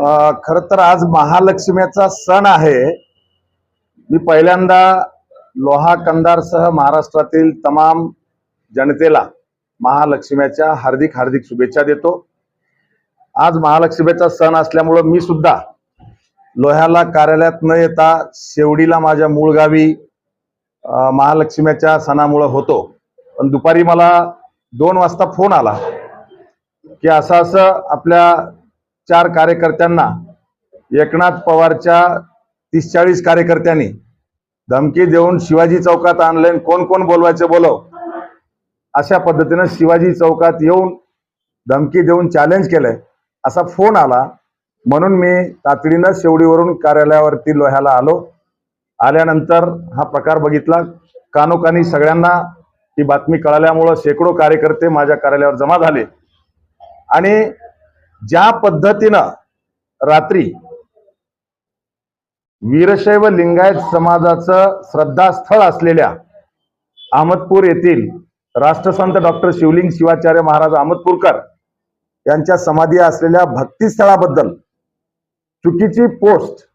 खर तर आज महालक्ष्मीचा सण आहे. मी पहिल्यांदा लोहा कंदारसह महाराष्ट्रातील तमाम जनतेला महालक्ष्मीच्या हार्दिक हार्दिक शुभेच्छा देतो. आज महालक्ष्मीचा सण असल्यामुळं मी सुद्धा लोह्याला कार्यालयात न येता शेवडीला माझ्या मूळ गावी महालक्ष्मीच्या सणामुळं होतो. पण दुपारी मला दोन वाजता फोन आला की असं असं आपल्या चार कार्यकर्त्यांना एकनाथ पवारच्या तीस चाळीस कार्यकर्त्यांनी धमकी देऊन शिवाजी चौकात आणलंय कोण कोण बोलवायचे बोलव? अशा पद्धतीनं शिवाजी चौकात येऊन धमकी देऊन चॅलेंज केलंय. असा फोन आला. म्हणून मी तातडीनं शेवडीवरून कार्यालयावरती लोह्याला आलो. आल्यानंतर हा प्रकार बघितला. कानोकानी सगळ्यांना ही बातमी कळाल्यामुळं शेकडो कार्यकर्ते माझ्या कार्यालयावर जमा झाले. आणि ज्या पद्धतीनं रात्री वीरशैव लिंगायत समाजाचं श्रद्धास्थळ असलेल्या अहमदपूर येथील राष्ट्रसंत डॉक्टर शिवलिंग शिवाचार्य महाराज अहमदपूरकर यांच्या समाधी असलेल्या भक्तीस्थळाबद्दल चुकीची पोस्ट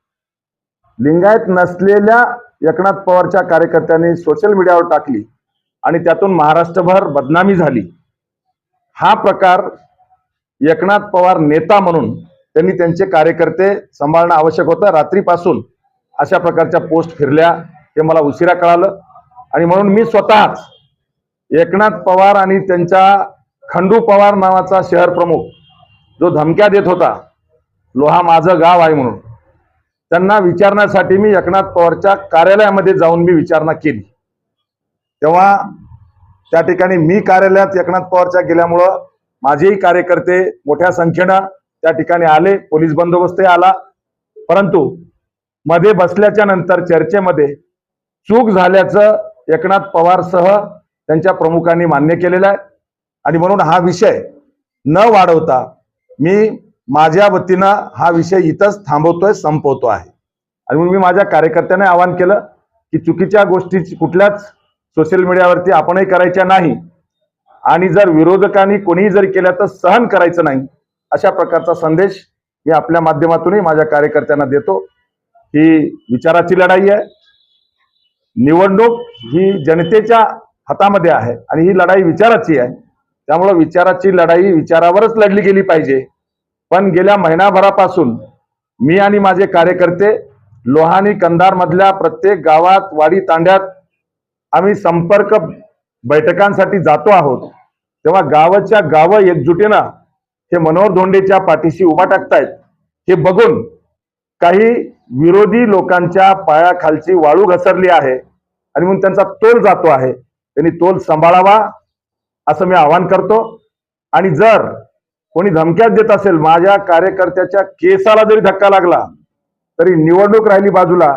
लिंगायत नसलेल्या एकनाथ पवारच्या कार्यकर्त्यांनी सोशल मीडियावर टाकली आणि त्यातून महाराष्ट्रभर बदनामी झाली. हा प्रकार एकनाथ पवार नेता म्हणून त्यांनी त्यांचे कार्यकर्ते सांभाळणं आवश्यक होतं. रात्रीपासून अशा प्रकारच्या पोस्ट फिरल्या हे मला उशिरा कळालं. आणि म्हणून मी स्वतःच एकनाथ पवार आणि त्यांच्या खंडू पवार नावाचा शहर प्रमुख जो धमक्या देत होता लोहा माझं गाव आहे म्हणून त्यांना विचारण्यासाठी मी एकनाथ पवारच्या कार्यालयामध्ये जाऊन मी विचारणा केली. तेव्हा त्या ठिकाणी मी कार्यालयात एकनाथ पवारच्या गेल्यामुळं माझेही कार्यकर्ते मोठ्या संख्येनं त्या ठिकाणी आले पोलीस बंदोबस्तही आला. परंतु मध्ये बसल्याच्या नंतर चर्चेमध्ये चूक झाल्याचं एकनाथ पवारसह त्यांच्या प्रमुखांनी मान्य केलेलं आहे. आणि म्हणून हा विषय न वाढवता मी माझ्या वतीनं हा विषय इथंच थांबवतोय संपवतो आहे. आणि म्हणून मी माझ्या कार्यकर्त्यांना आवाहन केलं की चुकीच्या गोष्टी कुठल्याच सोशल मीडियावरती आपणही करायच्या नाही. आणि जर विरोधकांनी कोणीही जर केल्या तर सहन करायचं नाही अशा प्रकारचा संदेश मी आपल्या माध्यमातूनही माझ्या कार्यकर्त्यांना देतो. ही विचाराची लढाई आहे. निवडणूक ही जनतेच्या हातामध्ये आहे आणि ही लढाई विचाराची आहे. त्यामुळं विचाराची लढाई विचारावरच लढली गेली पाहिजे. पण गेल्या महिनाभरापासून मी आणि माझे कार्यकर्ते लोहानी कंधारमधल्या प्रत्येक गावात वाडी तांड्यात आम्ही संपर्क बैठकांसाठी जातो आहोत. तेव्हा गावाच्या गावं एकजुटीनं हे मनोहर धोंडेच्या पाठीशी उभा टाकतायत. हे बघून काही विरोधी लोकांच्या पायाखालची वाळू घसरली आहे आणि म्हणून त्यांचा तोल जातो आहे. त्यांनी तोल सांभाळावा असं मी आवाहन करतो. आणि जर कोणी धमक्याच देत असेल माझ्या कार्यकर्त्याच्या केसाला जरी धक्का लागला तरी निवडणूक राहिली बाजूला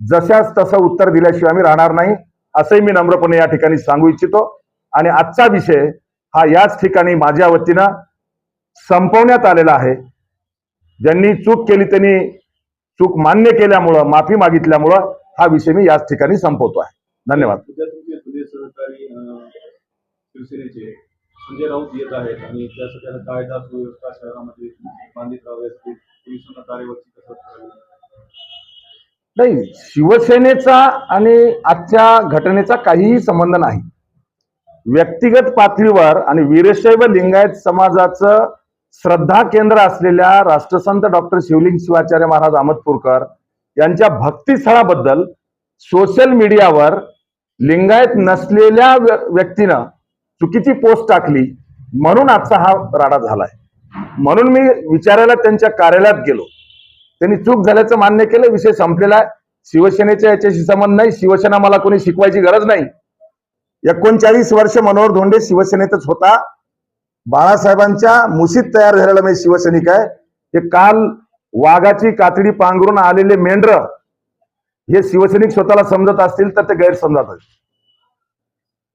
जशाच तसं उत्तर दिल्याशिवाय आम्ही राहणार नाही असंही मी नम्रपणे या ठिकाणी सांगू इच्छितो. आणि आजचा विषय हा याच ठिकाणी माझ्या वतीनं संपवण्यात आलेला आहे. ज्यांनी चूक केली त्यांनी चूक मान्य केल्यामुळं माफी मागितल्यामुळं हा विषय मी याच ठिकाणी संपवतो आहे. धन्यवाद. शिवसेनेचे संजय राऊत येत आहेत आणि त्यासाठी कायदा सुव्यवस्था शहरामध्ये बांधित राहावी पोलिसांना कसरत करावी? नाही शिवसेनेचा आणि आजच्या घटनेचा काहीही संबंध नाही. व्यक्तिगत पातळीवर आणि वीरशैव लिंगायत समाजाचं श्रद्धा केंद्र असलेल्या राष्ट्रसंत डॉक्टर शिवलिंग शिवाचार्य महाराज अहमदपूरकर यांच्या भक्तिस्थळाबद्दल सोशल मीडियावर लिंगायत नसलेल्या व्यक्तीनं चुकीची पोस्ट टाकली म्हणून आजचा हा राडा झालाय. म्हणून मी विचारायला त्यांच्या कार्यालयात गेलो. त्यांनी चूक झाल्याचं मान्य केलं विषय संपलेला आहे. शिवसेनेच्या याच्याशी संबंध नाही. शिवसेना मला कोणी शिकवायची गरज नाही. एकोणचाळीस वर्ष मनोहर धोंडे शिवसेनेतच होता. बाळासाहेबांच्या मुशीत तयार झालेला मी शिवसैनिक आहे. हे काल वाघाची कातडी पांघरून आलेले मेंढर हे शिवसैनिक स्वतःला समजत असतील तर ते गैरसमजात आहेत.